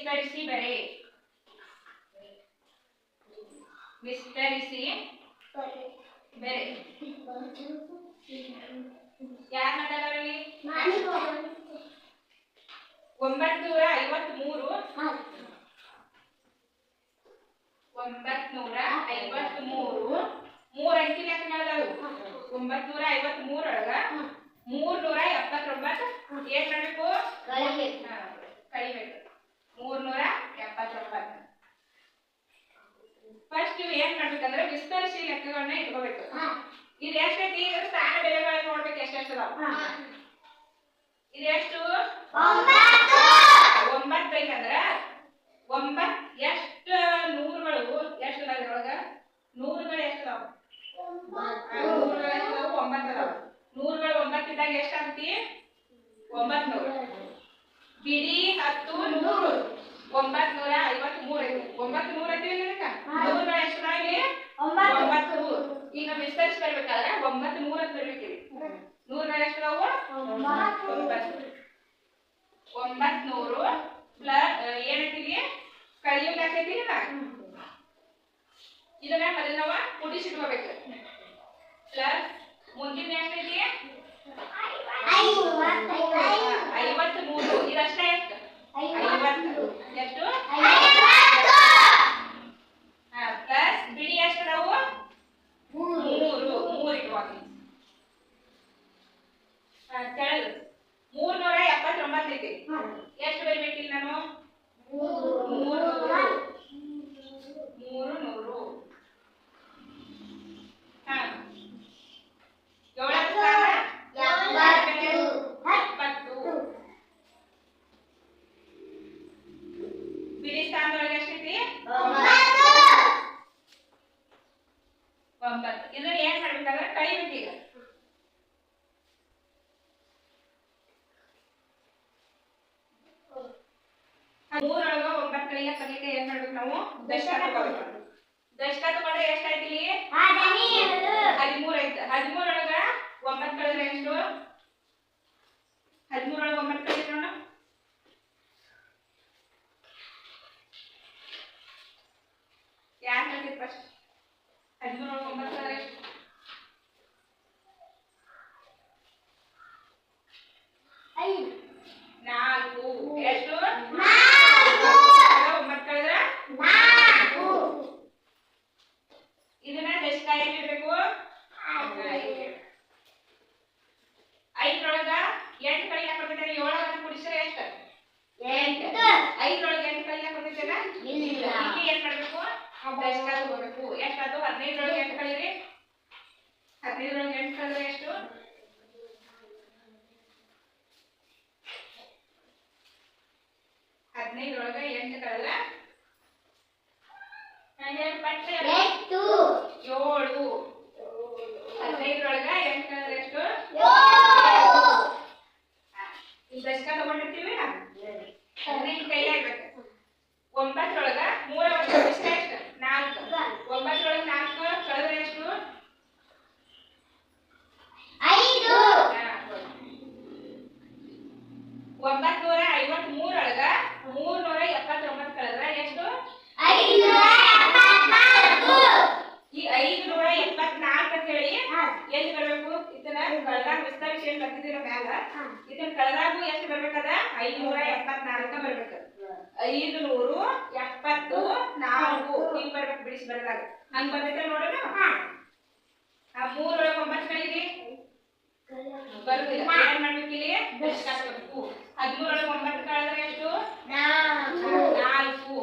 ವಿಸ್ತರಿಸಿ ಬರೆ. ವಿಸ್ತರಿಸಿ ಬೆರೆ. ಯಾರು ಮಾತಾಡೋರಲ್ಲಿ? ಒಂಬತ್ನೂರ ಐವತ್ಮೂರು. ಒಂಬತ್ನೂರ ಐವತ್ಮೂರು. ಮೂರ್ ಅಂಕಿ ಲೆಕ್ಕಗಳದಾವು ಒಂಬತ್ನೂರ ಐವತ್ಮೂರೊಳಗ ಮೂರ್ನೂರ ಎಪ್ಪತ್ತೊಂಬತ್ತು. ಏನ್ ಮಾಡ್ಬೇಕು ಹಾ, ಕಳಿಬೇಕು ಮೂರ್ನೂರ ಎಪ್ಪತ್ತೊಂಬತ್ತು ಫಸ್ಟ್ ನೀವು ಏನ್ ಮಾಡ್ಬೇಕಂದ್ರೆ ವಿಸ್ತರಿಸಿ ಲೆಕ್ಕಗಳನ್ನ ಇಟ್ಕೋಬೇಕು. ಇದು ಎಷ್ಟು ಐತಿ ಇದ್ರ ಸ್ಥಾನ ಬೆಲೆಗಳನ್ನ ನೋಡ್ಬೇಕು ಎಷ್ಟೆಷ್ಟು ಅದಾವ. ಇದು ಎಷ್ಟು? ಒಂಬತ್ತು. ಬೇಕಂದ್ರ ಒಂಬತ್ ಎಷ್ಟು ನೂರುಗಳು. ಎಷ್ಟು ಅದಾವ ಇದ್ರೊಳಗ? ನೂರುಗಳು ಎಷ್ಟು ಅದಾವ? ನೂರುಗಳು ಎಷ್ಟು ಅದಾವ? ಒಂಬತ್ತು ಅದಾವ. ನೂರುಗಳು ಒಂಬತ್ತಿದ್ದಾಗ ಎಷ್ಟಾಗ್ತಿ ಒಂಬತ್ ನೂರು. ಬಿಡಿ ಹತ್ತು ನೂರು. ಒಂಬತ್ ನೂರ ಐವತ್ ಮೂರ್ ಐತಿ ಒಂಬತ್ ನೂರ ಐತಿ ಎಷ್ಟಾಗಿ ಒಂಬತ್ತು. ನೂರು ಈಗ ವಿಸ್ತರಿಸಿ ಬರ್ಬೇಕಾದ್ರೆ ಒಂಬತ್ತು ನೂರ ಅಂತ ಬರ್ಬೇಕಿಲ್ಲಿ ನೂರುಗಳು ಎಷ್ಟು ಅದಾವು ಒಂಬತ್ತು ಒಂಬತ್ ನೂರು ಪ್ಲಸ್ ಏನೈತಿ ಕಡಿಮೆ ಹಾಕೈತಿಲ್ಲ ಇದನ್ನ ಮೊದಲು ನಾವು ಕುಡಿಸಿಟ್ಕೋಬೇಕು ಪ್ಲಸ್ ಮುಂದಿನ ಎಷ್ಟೈತಿ ಐವತ್ತು ಮೂರು ಇದಷ್ಟೇ ಎಷ್ಟು ಐವತ್ತು ಎಷ್ಟು ಪ್ಲಸ್ ಬಿಡಿ ಎಷ್ಟು ನಾವು ಮೂರು ಮೂರು ಇಟ್ಕೋಬೇಕು ಕೆಳಗೆ. ಮೂರ್ನೂರ ಎಪ್ಪತ್ತೊಂಬತ್ತು ಐತಿ ಎಷ್ಟು ಬರ್ಬೇಕಿಲ್ಲ ನಾನು? ಮೂರು ಮೂರು ನೂರು ಹಾ ಎಷ್ಟೈತಿ ಒಂಬತ್ತು. ಇದನ್ನ ಏನ್ ಮಾಡ್ಬೇಕಾದ್ರೆ ಕಳಿಬೇಕು ಈಗ ಮೂರೊಳಗ ಒಂಬತ್ತು ಕಡೆಗೆ ಕಲಿಕೆ ಏನ್ ಮಾಡ್ಬೇಕು ನಾವು? ದಶಕ ತಗೋಬೇಕು ತಗೊಂಡ್ರೆ ಇಲ್ಲಿ ಹದಿಮೂರ್ ಐತೆ ಹದಿಮೂರೊಳಗ ಒಂಬತ್ತು ಕಳೆದ್ರೆ ಎಷ್ಟು ಹದಿಮೂರೊಳಗ ಒಂಬತ್ತು ಕಳೆದ್ರೆ ನೋಡ ಯಾರು ಹೇಳ್ತೀರಿ ಫಸ್ಟ್ ಹದಿಮೂರೊಳಗ ಒಂಬತ್ತು ಕಳೆದ್ರೆ ಎಷ್ಟು ನಾಲ್ಕು ಎಷ್ಟು ಒಂಬತ್ತು ಕಳೆದ್ರೆ ಇದನ್ನ ದಶಕ ಏನ್ ಇರ್ಬೇಕು ಐದ್ರೊಳಗ ಎಂಟು ಕಡೆ ಹಾಕೊಳ್ತೈತೆ ಏಳೊಳಗ ಕುಡಿಸಿದ್ರೆ ಎಷ್ಟು ಎಂಟು ಐದ್ರೊಳಗ ಎಂಟು ಕಡೆ ಹಾಕೊಳ್ತೈತೆನ ಇಲ್ಲ. ಇಲ್ಲಿ ಏನ್ ಮಾಡ್ಬೇಕು ದಶಕ ತಗೋಬೇಕು ಎಷ್ಟಾದ್ರು ಹದಿನೈದರೊಳಗೆ ಎಂಟು ಕಳೀರಿ ಹದಿನೈದರೊಳಗೆ ಎಂಟು ಕಳೆದ್ರೆ ಎಷ್ಟು ಹದಿನೈದರೊಳಗ ಎಂಟು ಕಳೆದ್ರೆ ಹಂಗೆ ಪಟ್ಟೆ ಏಳು ಹದಿನೈದರೊಳಗ ಎಂಟು ಕಳೆದ್ರೆ ಎಷ್ಟು ಈ ದಶಕ ತಗೊಂಡಿರ್ತೀವಿ ಹದಿನೈದು ಕೈಲೇ ಇರ್ಬೇಕು ಒಂಬತ್ತರೊಳಗ ಮೂರ ವರ್ಷ ಎಷ್ಟು ಎಷ್ಟು ನಾಲ್ಕು ಒಂಬತ್ತರೊಳಗ ನಾಲ್ಕು ಕಳೆದ್ರೆ ಎಷ್ಟು ಹಾ, ಒಂಬತ್ನೂರ ಐವತ್ ಮೂರೊಳಗ ಮೂರ್ನೂರ ಎಪ್ಪತ್ತೊಂಬತ್ತು ಕಳೆದ್ರೆ ಎಷ್ಟು ಈ ಐದುನೂರ ಎಪ್ಪತ್ನಾಲ್ಕು ಅಂತ ಹೇಳಿ ಎಲ್ಲಿ ಬರಬೇಕು? ಇದನ್ನ ಕಳೆದಾಗ ವಿಸ್ತರಿಸಿ ಏನ್ ಬರ್ತಿದಿರ ಮ್ಯಾಲ. ಇದನ್ನ ಕಳೆದಾಗೂ ಎಷ್ಟು ಬರ್ಬೇಕದ? ಐನೂರ ಎಪ್ಪತ್ನಾಲ್ಕ ಬರ್ಬೇಕು. ಐದು ನೂರು ಎಪ್ಪತ್ತು ನಾಲ್ಕು. ಹಿಂಗ್ ಬರ್ಬೇಕು ಬಿಡಿಸಿ ಬರದಾಗ. ಹಂಗ್ ಬರ್ತೈತೆ ನೋಡೋಣ ಆ ಮೂರೊಳಗ ಒಂಬತ್ತು ಕಳೀರಿ ಬರುದಿಲ್ಲ. ಏನ್ ಮಾಡ್ಬೇಕು ಇಲ್ಲಿ ದಶಕ ಹಾಕ್ಬೇಕು ಹದಿಮೂರೊಳಗ ಒಂಬತ್ತು ಕಳೆದ್ರೆ ಎಷ್ಟು ನಾಲ್ಕು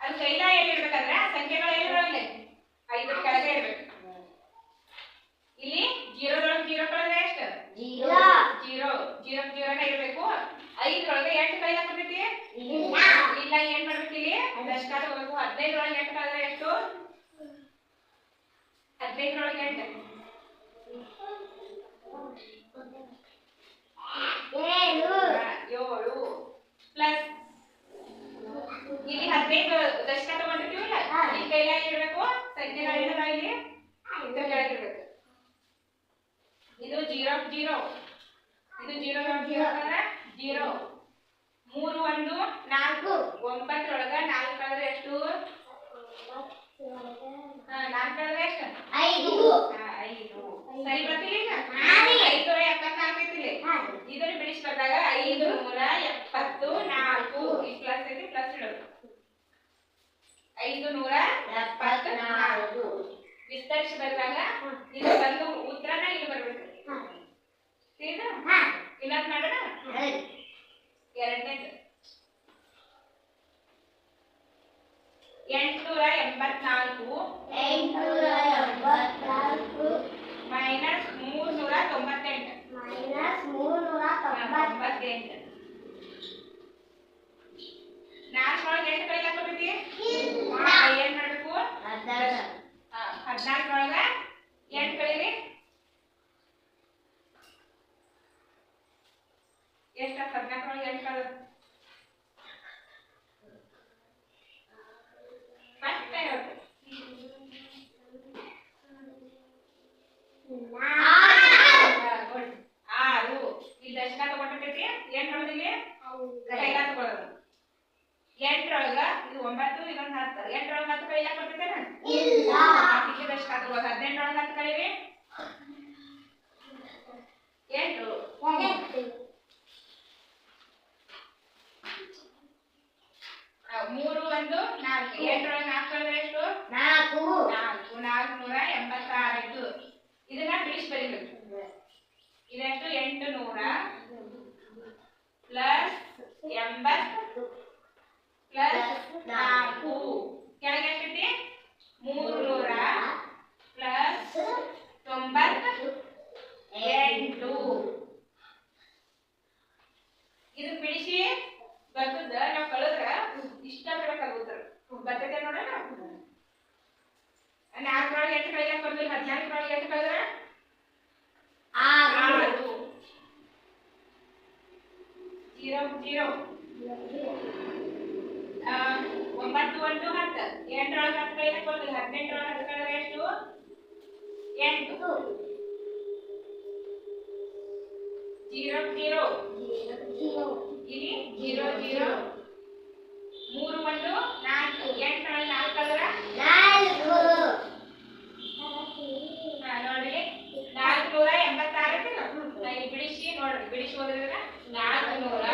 ಅದು ಕೈಲ ಏನಿರ್ಬೇಕಂದ್ರೆ ಆ ಸಂಖ್ಯೆಗಳು ಏನಿರೋಲ್ಲ ಐದರ ಕೆಳಗೆ ಇರ್ಬೇಕು ಇಲ್ಲಿ ಜೀರೋದೊಳಗೆ ಜೀರೋ ಕಳೆದ್ರೆ ಎಷ್ಟು? ಜೀರೋ ಜೀರೋ ಜೀರೋನ ಇರ್ಬೇಕು. ಐದರೊಳಗೆ ಎಂಟು ಕೈ ಹಾಕ್ಬಿಟ್ಟೈತಿ ಇಲ್ಲ. ಏನ್ ಮಾಡ್ಬೇಕು ಇಲ್ಲಿ ದಶಕ ತಗೋಬೇಕು ಹದಿನೈದರೊಳಗೆ ಎಂಟು ಕಳೆದ್ರೆ ಎಷ್ಟು? ಹದಿನೈದರೊಳಗೆ ಎಂಟು. ಏಳು. ಪ್ಲಸ್ ಇಲ್ಲಿ ಹದಿನೈದು ದಶಕ ತಗೊಂಡಿರ್ತೀವಲ್ಲ ಈ ಕೈಲಾಗಿ ಇರ್ಬೇಕು ಸಂಜೆ ಇಲ್ಲಿ? ಕೆಳಗಿರ್ಬೇಕು ಇದು ಜೀರೋ ಇದು ಜೀರೋ ಜೀರೋ ಅಂದ್ರೆ ಜೀರೋ ಮೂರು ಒಂದು ನಾಲ್ಕು. ಒಂಬತ್ತರೊಳಗ ನಾಲ್ಕು ಅಂದ್ರೆ ಎಷ್ಟು? ನಾಲ್ಕು ಅಂದ್ರೆ ಎಷ್ಟು? ಐದು. ಐದು. ಸರಿ ಬರ್ತಿಲ್ಲ ಈಗ? ಹಾ ರೀ. ಐದು ನೂರ ಎಪ್ಪತ್ನಾಲ್ಕು ಐತಿಲ್ಲಿ ಇದನ್ನ ಬಿಡಿಸ್ಕೊಂಡಾಗ ಐದು ನೂರ ಎಪ್ಪತ್ತು ನಾಲ್ಕು ಈ ಪ್ಲಸ್ ಐತಿ ಪ್ಲಸ್ ಇಡೋದು ಐದು ನೂರ ಎಪ್ಪತ್ನಾಲ್ಕು. ವಿಸ್ತರಿಸಿ ಬಂದಾಗ ಇದು लेफ़्ट में ना हेड ಇದನ್ನ ಬಿಡಿಸಿ ಬರೀಬೇಕು ಇದೆಷ್ಟು ಎಂಟು ನೂರ ಪ್ಲಸ್ ಎಂಬತ್ತು ಪ್ಲಸ್ ನಾಲ್ಕು ಕೆಳಗೆ ಎಷ್ಟೈತಿ ಮೂರು ನೂರ ಪ್ಲಸ್ ತೊಂಬತ್ತು ಜೀರೋ ಒಂಬತ್ತು, ಒಂದು, ಹತ್ತು. ಎಂಟರೊಳಗೆ ಹತ್ತು ಕೈ ಹಾಕೊಳ್ಳಿ ಹದಿನೆಂಟರೊಳಗೆ ಹತ್ತು ಕಳೆದ್ರೆ ಎಷ್ಟು? ಎಂಟು. Zero zero. ಇಲ್ಲಿ ಜೀರೋ ಜೀರೋ. ಮೂರು, ಒಂದು, ನಾಲ್ಕು. ಎಂಟರೊಳಗೆ ನಾಲ್ಕು ಕಳೆದ್ರೆ ನಾಲ್ಕು ನೋಡಿ ನಾಲ್ಕು ನೂರ ಎಂಬತ್ತಾರಕ್ಕೆ ಬಿಡಿಸಿ ನೋಡ್ರಿ. ಬಿಡಿಸಿ ಹೋದ್ರೆ ನಾಲ್ಕು ನೂರ